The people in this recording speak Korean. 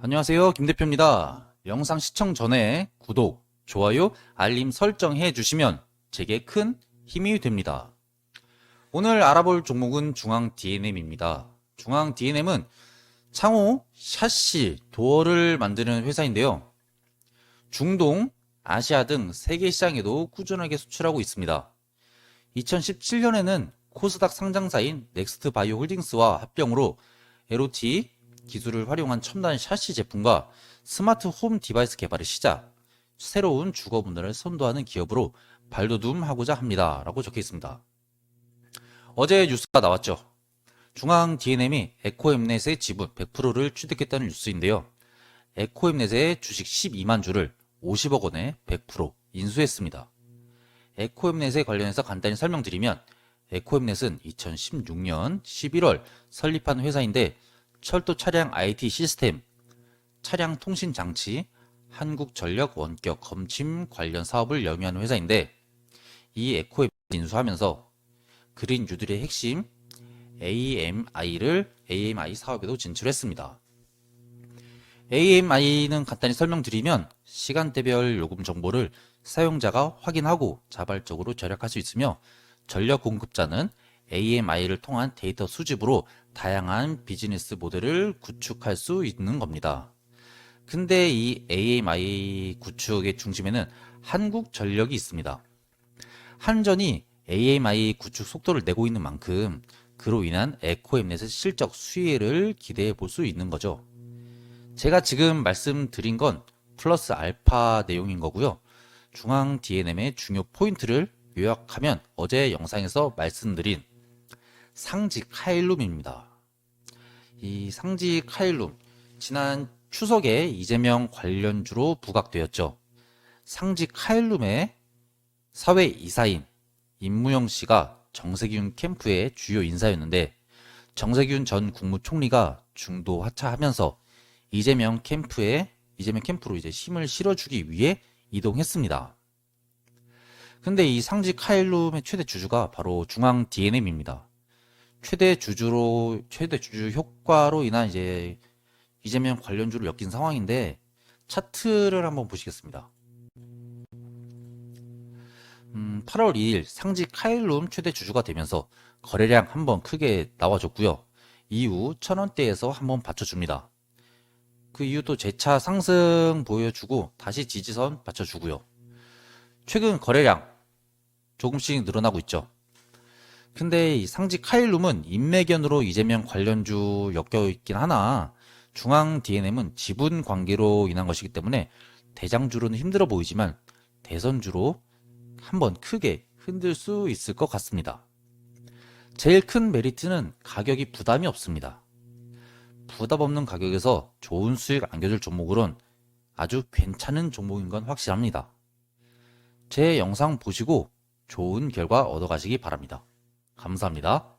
안녕하세요. 김 대표입니다. 영상 시청 전에 구독, 좋아요, 알림 설정해 주시면 제게 큰 힘이 됩니다. 오늘 알아볼 종목은 중앙 D&M입니다. 중앙 D&M은 창호, 샤시, 도어를 만드는 회사인데요. 중동, 아시아 등 세계 시장에도 꾸준하게 수출하고 있습니다. 2017년에는 코스닥 상장사인 넥스트 바이오 홀딩스와 합병으로 LOT 기술을 활용한 첨단 샤시 제품과 스마트 홈 디바이스 개발의 시작, 새로운 주거 문화를 선도하는 기업으로 발돋움하고자 합니다. 라고 적혀 있습니다. 어제 뉴스가 나왔죠. 중앙 D&M이 에코엠넷의 지분 100%를 취득했다는 뉴스인데요. 에코엠넷의 주식 12만 주를 50억 원에 100% 인수했습니다. 에코엠넷에 관련해서 간단히 설명드리면 에코엠넷은 2016년 11월 설립한 회사인데 철도 차량 IT 시스템, 차량 통신 장치, 한국전력 원격 검침 관련 사업을 영위하는 회사인데 이 에코엠 인수하면서 그린 유들의 핵심 AMI를 AMI 사업에도 진출했습니다. AMI는 간단히 설명드리면 시간대별 요금 정보를 사용자가 확인하고 자발적으로 절약할 수 있으며 전력 공급자는 AMI를 통한 데이터 수집으로 다양한 비즈니스 모델을 구축할 수 있는 겁니다. 근데 이 AMI 구축의 중심에는 한국 전력이 있습니다. 한전이 AMI 구축 속도를 내고 있는 만큼 그로 인한 에코엠넷의 실적 수혜를 기대해 볼 수 있는 거죠. 제가 지금 말씀드린 건 플러스 알파 내용인 거고요. 중앙 D&M의 중요 포인트를 요약하면 어제 영상에서 말씀드린 상지 카일룸입니다. 이 상지 카일룸 지난 추석에 이재명 관련주로 부각되었죠. 상지 카일룸의 사회 이사인 임무영 씨가 정세균 캠프의 주요 인사였는데 정세균 전 국무총리가 중도 하차하면서 이재명 캠프에 이재명 캠프로 이제 힘을 실어주기 위해 이동했습니다. 근데 이 상지 카일룸의 최대 주주가 바로 중앙 D&M입니다. 최대 주주로 최대 주주 효과로 인한 이제 이재명 관련주를 엮인 상황인데 차트를 한번 보시겠습니다. 음, 8월 2일 상지 카일룸 최대 주주가 되면서 거래량 한번 크게 나와줬고요. 이후 천원대에서 한번 받쳐줍니다. 그 이후 또 재차 상승 보여주고 다시 지지선 받쳐주고요. 최근 거래량 조금씩 늘어나고 있죠. 근데 이 상지 카일룸은 인맥연으로 이재명 관련주 엮여 있긴 하나 중앙 D&M은 지분 관계로 인한 것이기 때문에 대장주로는 힘들어 보이지만 대선주로 한번 크게 흔들 수 있을 것 같습니다. 제일 큰 메리트는 가격이 부담이 없습니다. 부담 없는 가격에서 좋은 수익 안겨줄 종목으론 아주 괜찮은 종목인 건 확실합니다. 제 영상 보시고 좋은 결과 얻어가시기 바랍니다. 감사합니다.